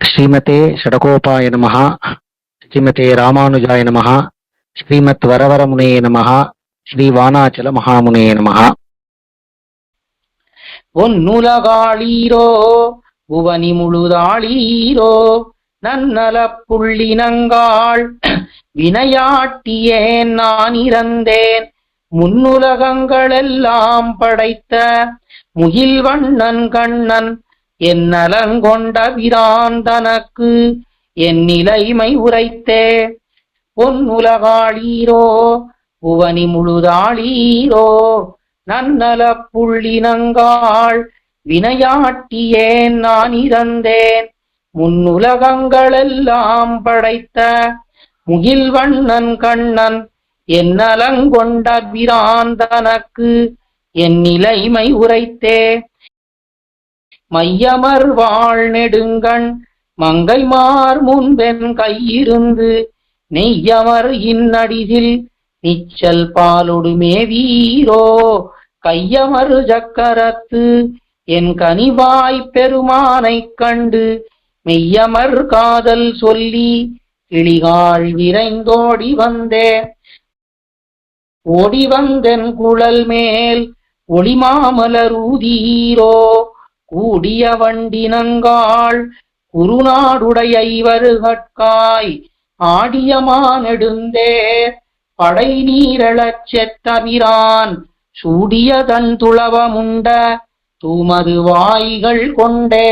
ஸ்ரீமதே ஷடகோபாய நமகா ஸ்ரீமதே ராமானுஜாய நமகா ஸ்ரீமத் வரவரமுனே நமகா ஸ்ரீ வானாச்சல மகாமுனே நமகா பொன்னுலகாளீரோ புவனி முழுதாளீரோ நன்னல புள்ளினங்காள் வினையாட்டியேன் நான் இறந்தேன். முன்னுலகங்களெல்லாம் படைத்த முகில் வண்ணன் கண்ணன் என் நலங்கொண்ட பிரான் தனக்கு என் நிலைமை உரைத்தே. பொன் உலகாளீரோ புவனி முழுதாளீரோ நன்னல புள்ளினங்காள் வினையாட்டியேன் நான் இறந்தேன். முன்னுலகங்களெல்லாம் படைத்த முகில்வண்ணன் கண்ணன் என் நலங்கொண்ட பிராந்தனக்கு என் நிலைமை உரைத்தே. மையமர் வாழ் நெடுங்கண் மங்கைமார் முன்பென் கையிருந்து நெய்யமர் இன்னடிதில் நிச்சல் பாலொடு வீரோ கையமர் சக்கரத்து என் கனிவாய் பெருமானைக் கண்டு மெய்யமர் காதல் சொல்லி கிளிகாள் விரைந்தோடி வந்தே. ஓடி வந்தென் குழல் மேல் ஒளிமாமலரூதீரோ கூடிய வண்டினங்காள் குருநாடுடைய இவருகட்காய் ஆடியமானெடுந்தே படை நீரழச் செத்தபிரான் சூடிய தன் துளவமுண்ட தூமது வாய்கள் கொண்டே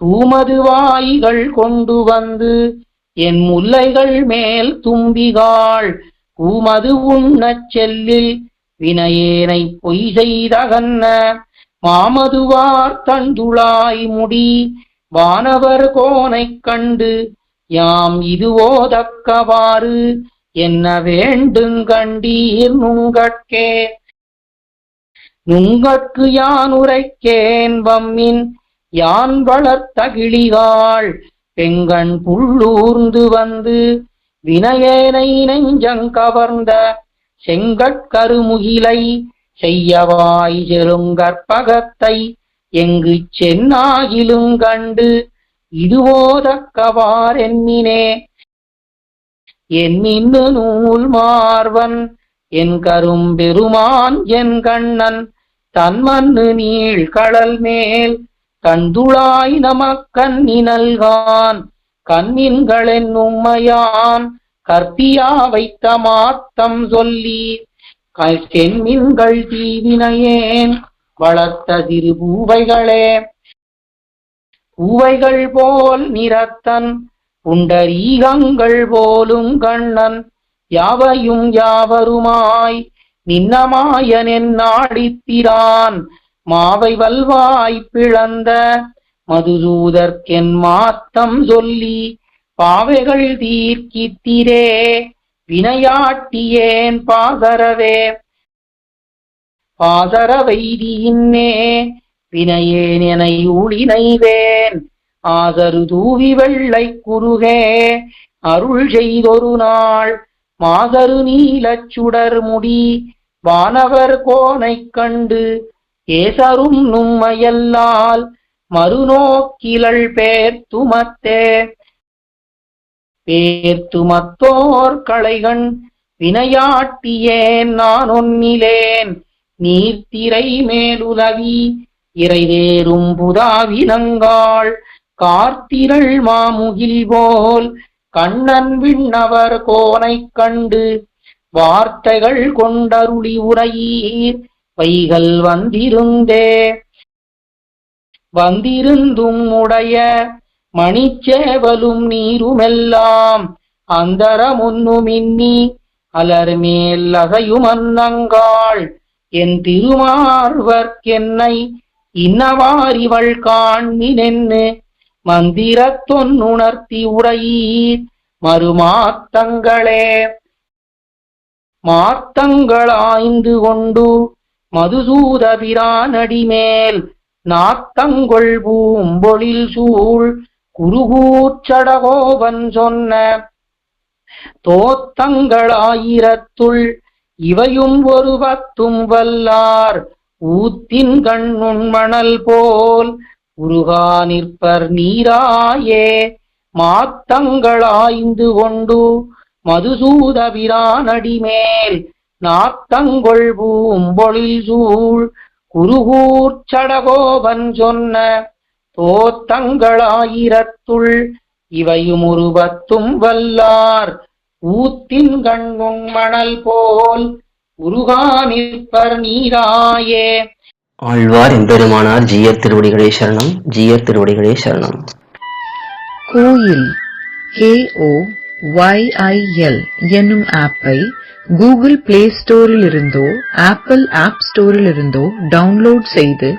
தூமது வாய்கள் கொண்டு வந்து என் முல்லைகள் மேல் தும்பிகாள் கூமது உண்ணச் செல்லில் வினையேனை பொய் செய்தகன்ன மாமதுவார் தந்துளாய் முடி. வானவர் கோனை கண்டு யாம் இதுவோ தக்கவாறு என்ன வேண்டுங்கண்டீர் நுங்கட்கே நுங்கட்கு யான் உரைக்கேன் வம்மின்? யான் வளர்த்த கிளிகாள் பெங்கண் புள்ளூர்ந்து வந்து வினயேனை நெஞ்சங் கவர்ந்த செங்கட்கருமுகிலை செய்யவாய் செருங்கற்பகத்தை எங்கு சென்னாகிலும் கண்டு இதுவோதக்கவார் தக்கவார் என் மின்னு நூல் மார்வன் என் கரும் பெருமான் என் கண்ணன் தன்மன்னு நீள் கடல் மேல் கண்துளாய் நமக்கண் நினல்கான் கண்ணின்களென் உம்மையான் கற்பியா வைத்த மாத்தம் சொல்லி சென்மின்கள் தீவினையேன் வளர்த்த திரு பூவைகளே பூவைகள் போல் நிறத்தன் புண்டரீகங்கள் போலும் கண்ணன் யாவையும் யாவருமாய் நின்னமாயன் என் நாடிப்பிரான் மாவை வல்வாய் பிளந்த மதுசூதற்கென் மாத்தம் சொல்லி பாவைகள் தீர்க்கித்திரே. வினையாட்டியேன் பாதரவே. பாதர வைதியின்னே வினையேன் என ஊழினைவேன் ஆதரு தூவி வெள்ளை குறுகே அருள் செய்தொரு நாள். மாதரு நீலச் சுடர் முடி வானவர் கோனை கண்டு ஏசரும் நும்மையல்லால் மறுநோக்கிலள் பேர் துமத்தே. பேர்த்து மத்தோர் களைகண் வினையாட்டியேன் நான் ஒன்னிலேன் நீர்த்திரை மேலுலவி இறைதேரும் புதாவினங்காள். கார்த்திரள் மாமுகில் போல் கண்ணன் விண்ணவர் கோனை கண்டு வார்த்தைகள் கொண்டருளி உரையீர். வைகள் வந்திருந்தே. வந்திருந்தும் உடைய மணிச்சேவலும் நீருமெல்லாம் அந்தரமுன்னுமின்னி அலர் மேல் அசையும் அன்னங்காள் என் திருமார்வர்க்கென்னை இன்னவாரிவள் காண்மினென்னு மந்திரத்தொன்னுணர்த்தி உடையீர் மறுமாத்தங்களே மாத்தங்களாய்ந்து கொண்டு மதுசூத பிரானடிமேல் நாத்தங்கொள் பூம்பொழில் சூழ் குருகூச்சடகோபன் சொன்ன தோத்தங்களாயிரத்துள் இவையும் ஒரு பத்தும் வல்லார். ஊத்தின் கண்ணுண் மணல் போல் உருகா நிற்பர் நீராயே. மாத்தங்களாய்ந்து கொண்டு மதுசூதபிரானடிமேல் நாத்தங்கொள் பூம்பொழில் சூழ். குருகூர்ச்சடகோபன் சொன்ன தோத்தங்களாயிரத்துள் இவையும் உருவத்தும் வல்லார். ஊத்தின் கண்குண் மணல் போல் உருகா நிற்பர் நீராயே. ஆழ்வார் எம்பெருமானார் ஜீயர் திருவடிகளே சரணம் ஜீயர் திருவடிகளே சரணம். கோயில் KO YIL என்னும் ஆப்பை கூகுள் பிளே ஸ்டோரில் இருந்தோ ஆப்பிள் ஆப் ஸ்டோரில் இருந்தோ டவுன்லோட் செய்து